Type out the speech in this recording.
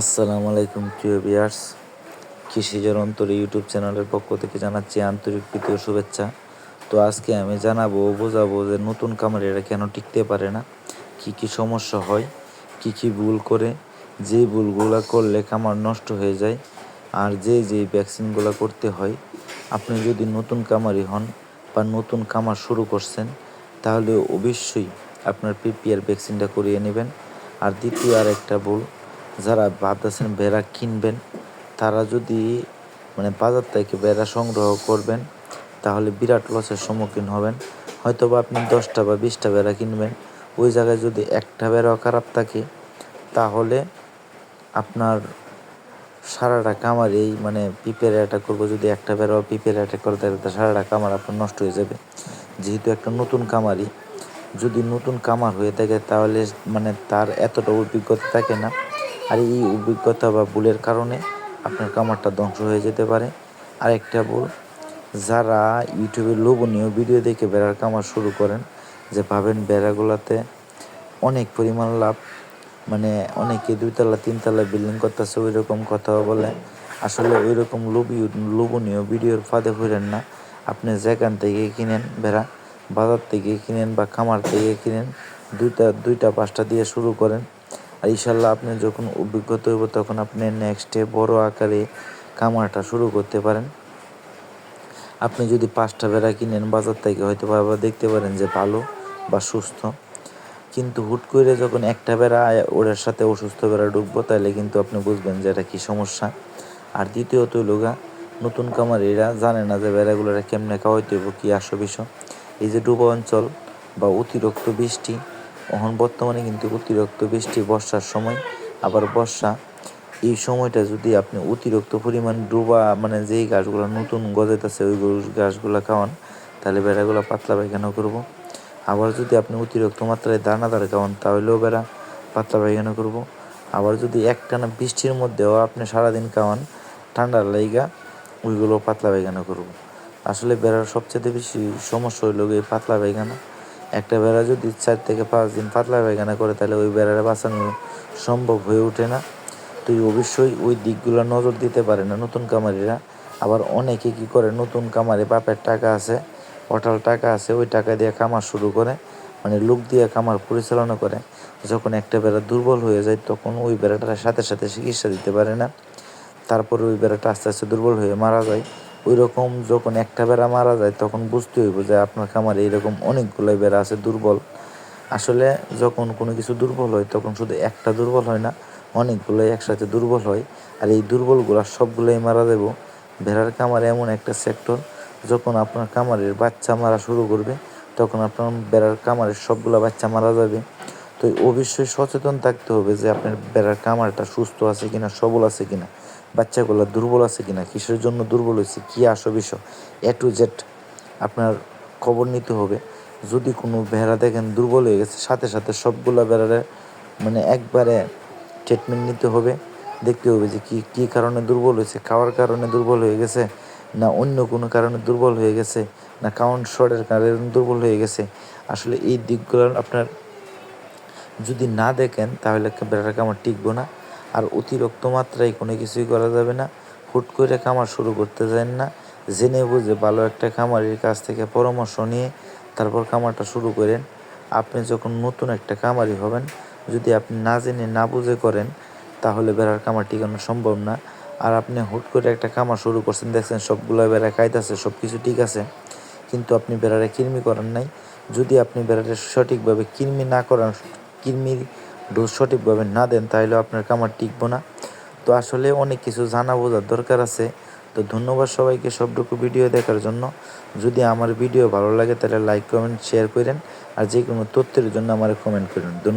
আসসালামু আলাইকুম, প্রিয় বিয়ার্স কৃষিজের অন্তরে ইউটিউব চ্যানেলের পক্ষ থেকে জানাচ্ছি আন্তরিক প্রীতি ও শুভেচ্ছা। তো আজকে আমি জানাব বোঝাবো যে নতুন কামারিরা কেন টিকতে পারে না, কি কি সমস্যা হয়, কি কি ভুল করে যে ভুলগুলো করলে কামার নষ্ট হয়ে যায়, আর যে যে ভ্যাকসিনগুলো করতে হয়। আপনি যদি নতুন কামারি হন বা নতুন কামার শুরু করছেন, তাহলে অবশ্যই আপনার পিপিআর ভ্যাকসিনটা করিয়ে নেবেন। আর দ্বিতীয় আর একটা ভুল যারা ভাবতেছেন ভেড়া কিনবেন, তারা যদি মানে বাজার থেকে ভেড়া সংগ্রহ করবেন, তাহলে বিরাট লসের সম্মুখীন হবেন। হয়তো বা আপনি দশটা বা বিশটা ভেড়া কিনবেন, ওই জায়গায় যদি একটা ভেড়াও খারাপ থাকে, তাহলে আপনার সারাটা কামার এই মানে পিপের অ্যাটাক করব, যদি একটা বেড়াও পিপের অ্যাটাক করে, তাহলে তো সারাটা কামার আপনার নষ্ট হয়ে যাবে। যেহেতু একটা নতুন কামারই যদি নতুন কামার হয়ে থাকে, তাহলে মানে তার এতটা অভিজ্ঞতা থাকে না আর এই অভিজ্ঞতা বা ভুলের কারণে আপনার কামারটা ধ্বংস হয়ে যেতে পারে। আরেকটা ভুল, যারা ইউটিউবে লোভনীয় ভিডিও দেখে বেড়ার কামার শুরু করেন, যে ভাবেন বেড়াগুলোতে অনেক পরিমাণ লাভ মানে অনেকে দুইতলা, তিনতলা বিল্ডিং করতেছে ওই রকম কথা বলে। আসলে ওই রকম লোভী, লোভনীয় ভিডিওর ফাঁদে ফিরেন না। আপনি যেখান থেকে কিনেন বেড়া, বাজার থেকে কিনেন বা খামার থেকে কিনেন, দুইটা দুইটা, পাঁচটা দিয়ে শুরু করেন। আর ইনশাল্লাহ আপনি যখন অভিজ্ঞতা হইব, তখন আপনি নেক্সটে বড় আকারে কামারটা শুরু করতে পারেন। আপনি যদি পাঁচটা বেড়া কিনেন, বাজার থেকে হয়তো বা দেখতে পারেন যে ভালো বা সুস্থ। কিন্তু হুট করে যখন একটা বেড়া ওটার সাথে অসুস্থ বেড়া ঢুকবো তাহলে কিন্তু আপনি বুঝবেন যে এটা কী সমস্যা। আর দ্বিতীয়ত লোগা নতুন কামারিরা জানে না যে বেড়াগুলোরা কেমনে খাওয়াইতে হইব, কী আসো বিষয় এই যে ডুবা অঞ্চল বা অতিরিক্ত বৃষ্টি এখন বর্তমানে কিন্তু অতিরিক্ত বৃষ্টি, বর্ষার সময়, আবার বর্ষা। এই সময়টা যদি আপনি অতিরিক্ত পরিমাণ ডুবা মানে যেই গাছগুলো নতুন গজাইতেছে, ওই গাছগুলো খাওয়ান, তাহলে বেড়াগুলো পাতলা পায়খানা করব। আবার যদি আপনি অতিরিক্ত মাত্রায় দানাদার খাওয়ান, তাহলেও বেড়া পাতলা পায়খানা করব। আবার যদি একটানা বৃষ্টির মধ্যেও আপনি সারাদিন খাওয়ান, ঠান্ডার লাইগা, ওইগুলো পাতলা পায়খানা করব। আসলে বেড়ার সবচেয়ে বেশি সমস্যা হইল এই পাতলা পায়খানা। একটা বেড়া যদি চার থেকে পাঁচ দিন পাতলা পায়খানা করে, তাহলে ওই বেড়াটা বাঁচানো সম্ভব হয়ে ওঠে না। তুই অবশ্যই ওই দিকগুলো নজর দিতে পারে না নতুন কামারিরা। আবার অনেকে কি করে, নতুন কামারে বাপের টাকা আছে, অটাল টাকা আছে, ওই টাকা দিয়ে কামার শুরু করে মানে লোক দিয়ে কামার পরিচালনা করে। যখন একটা বেড়া দুর্বল হয়ে যায়, তখন ওই বেড়াটার সাথে সাথে চিকিৎসা দিতে পারে না। তারপরে ওই বেড়াটা আস্তে আস্তে দুর্বল হয়ে মারা যায়। ওই রকম যখন একটা বেড়া মারা যায়, তখন বুঝতে হইব যে আপনার খামারে এরকম অনেকগুলো বেড়া আছে দুর্বল। আসলে যখন কোনো কিছু দুর্বল হয়, তখন শুধু একটা দুর্বল হয় না, অনেকগুলোই একসাথে দুর্বল হয়। আর এই দুর্বলগুলো সবগুলোই মারা দেব ভেড়ার কামারে এমন একটা সেক্টর যখন আপনার কামারের বাচ্চা মারা শুরু করবে, তখন আপনার বেড়ার কামারের সবগুলো বাচ্চা মারা যাবে। তো অবশ্যই সচেতন থাকতে হবে যে আপনার বেড়ার কামারটা সুস্থ আছে কিনা, সবল আছে কিনা, বাচ্চাগুলো দুর্বল আছে কিনা, কিসের জন্য দুর্বল হয়েছে, কী আসো বিষয়, এ টু জেড আপনার খবর নিতে হবে। যদি কোনো ভেড়া দেখেন দুর্বল হয়ে গেছে, সাথে সাথে সবগুলো বেড়ারে মানে একবারে ট্রিটমেন্ট নিতে হবে। দেখতে হবে যে কী কী কারণে দুর্বল হয়েছে, খাওয়ার কারণে দুর্বল হয়ে গেছে, না অন্য কোনো কারণে দুর্বল হয়ে গেছে, না কাউন্ট শর্টের কারণে দুর্বল হয়ে গেছে। আসলে এই দিকগুলো আপনার যদি না দেখেন, তাহলে বেড়ার কামার টিকবো না আর অতিরিক্ত মাত্রায় কোনো কিছুই করা যাবে না। হুট করে খামার শুরু করতে যান না। জেনে বুঝে ভালো একটা খামারের কাছ থেকে পরামর্শ নিয়ে তারপর খামারটা শুরু করেন। আপনি যখন নতুন একটা খামারি হবেন, যদি আপনি না জেনে, না বুঝে করেন, তাহলে বেড়ার খামার টিকানো সম্ভব না। আর আপনি হুট করে একটা খামার শুরু করছেন, দেখছেন সবগুলো বেড়া খাইতেছে সব কিছু ঠিক আছে। কিন্তু আপনি বেড়ারে কৃমি করেন নাই। যদি আপনি বেড়ারে সঠিকভাবে কৃমি না করান কৃমির ডোজ সঠিকভাবে না দেন, তাহলে আপনার কামার টিকবো না। তো আসলে অনেক কিছু জানা বোঝার দরকার আছে। তো ধন্যবাদ সবাইকে সবটুকু ভিডিও দেখার জন্য। যদি আমার ভিডিও ভালো লাগে, তাহলে লাইক, কমেন্ট, শেয়ার করেন। আর যে কোনো তথ্যের জন্য আমার কমেন্ট করেন। ধন্যবাদ।